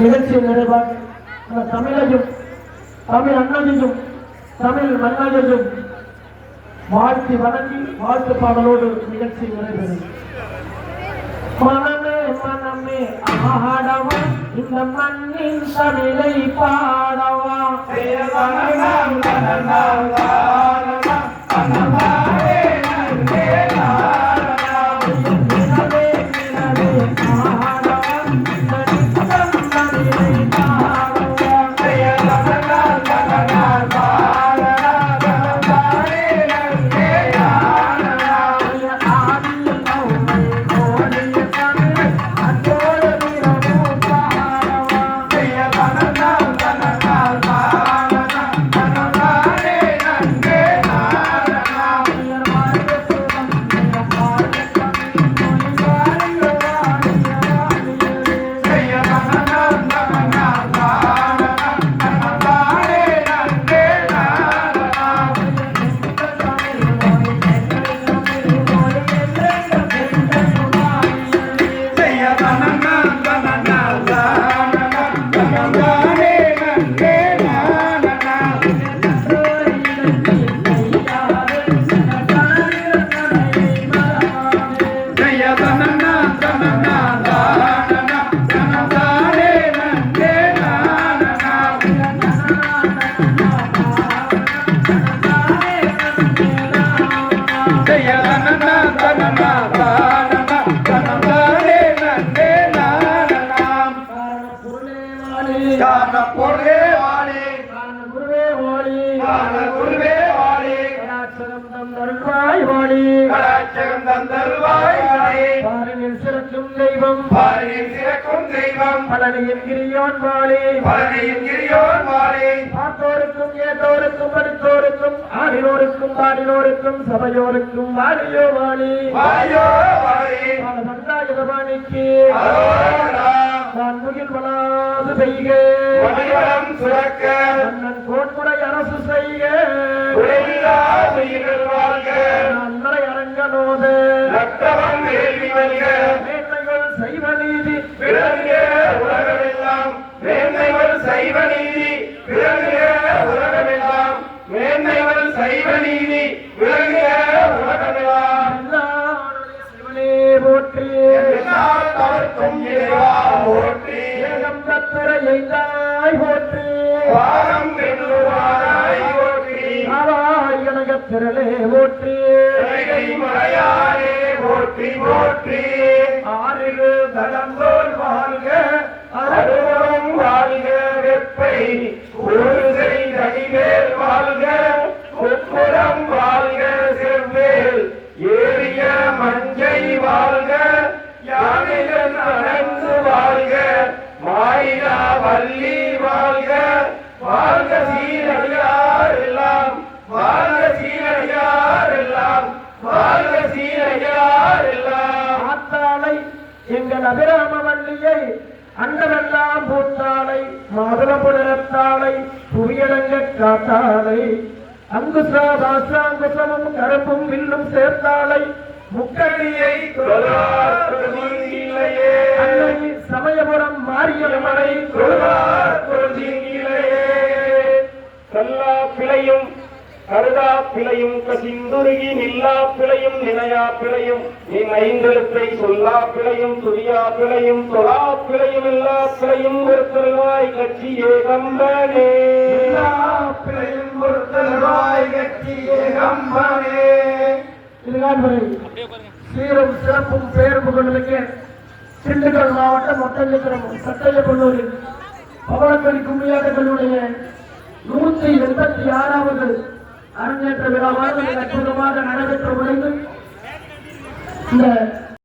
நிகழ்ச்சியை நிறைவாக தமிழையும் தமிழ் அண்ணனையும் தமிழ் மன்னனையும் வாழ்த்தி வணங்கி வாழ்த்து பாடலோடு நிகழ்ச்சி நிறைவேறும் மனமே மனமே ஆடவா இந்த மண்ணின் தமிழை பாடவா. காரண பொருளே வாழே. குருவே வாழி. காரண குருவே தந்தருள்வாய் வாழி கடாட்சகம் தந்தருவாய் வாழே பாரினில் சிறக்கும் தெய்வம். பாரினில் சிறக்கும் தெய்வம். பழனியின் கிரியோன் வாழி பழனியின் கிரியோன் வாழே பார்த்தோருக்கும் ஏதோருக்கும் படித்தோருக்கும் ஆடினோருக்கும் பாடினோருக்கும் சபையோருக்கும் வாழியோ வாழி வாயோ சந்தாயுதபாணிக்கு அரோரா நான் முகில் வளாது பெய்க. சுரக்க. கோட்புடை அரசு செய்க. அரங்கனோத ரத்தவம் வேள்வி வல்க. மேன்மைகள் செய்வ நீதி. விளங்க உலகமெல்லாம் மேன்மைகள் சைவ நீதி. விளங்க உலகமெல்லாம் மேன்மைகள் சைவ நீதி. விளங்க உலகமெல்லாம் எல்லாருடைய சிவனே போற்றி. என்னால் தவிர்க்கும் இறைவா போற்றி. ஏகம் தத்திர எய்தாய் போற்றி. பாரம் வெல்லுவாராய் போற்றி. ஆவாய் கனகத் திரளே போற்றி. போற்றி போற்றி. ஆறிரு தடந்தோல் வாழ்க அருவம் வாழ்க வெப்பை. எங்கள் அபிராம வள்ளியை அண்டமெல்லாம் பூத்தாளை மாதுளம்புணரத்தாளை புவியடங்க காத்தாளை அங்குசா தாசாங்குசமும் கருப்பும் வில்லும் சேர்த்தாளை முக்கடியை சமயபுரம் மாரியம்மனை தொழுவார் தொழுதில்லையே கல்லா பிழையும் கருதா பிழையும் கசிந்துருகி நில்லா பிழையும் நினையா பிழையும் நீ ஐந்தெழுத்தை சொல்லா பிழையும் துரியா பிழையும் தொழா பிழையும் எல்லா பிழையும் ஒருத்தருவாய் கட்சி ஏகம்பனே. பிழையும் ஒருத்தருவாய் கட்சி ஏகம்பனே. சீரும் சிறப்பும் பேரும் புகழுக்கு திண்டுக்கல் மாவட்டம் ஒட்டஞ்சத்திரம் சட்டைய கல்லூரி பவளக்கடி கும்மியாட்டங்களுடைய நூற்றி எண்பத்தி ஆறாவது அரங்கேற்ற விழாவாக அற்புதமாக நடைபெற்று முடிந்து இந்த